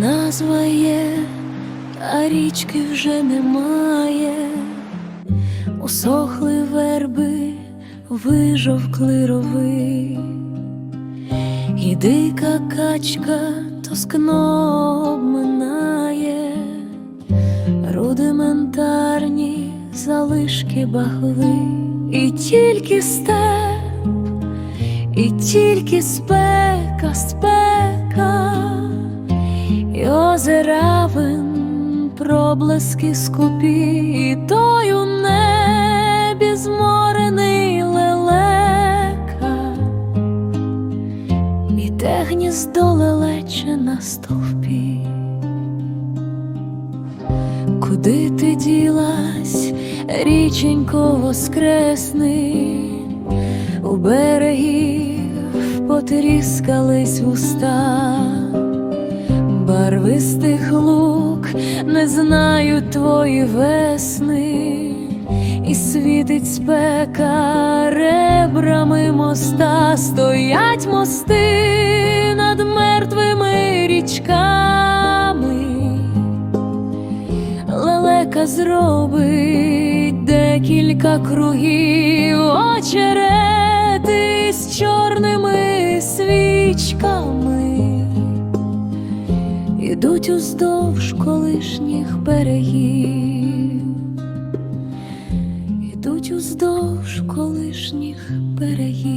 назва є, а річки вже немає, усохли верби, вижовкли рови, і дика качка тоскно обминає, рудиментарні залишки багли, і тільки степ, і тільки спека, спека, і озера вин, проблески скупі, і той у небі зморений лелека, і те гніздо лелече на стовпі. Куди ти ділась, річенько воскресний, у берегів потріскались вуста, не знають твої весни, і світить спека ребрами моста, стоять мости над мертвими річками. Лелека зробить декілька кругів очерети з чорними свічками, ідуть уздовж колишніх берегів, ідуть уздовж колишніх берегів.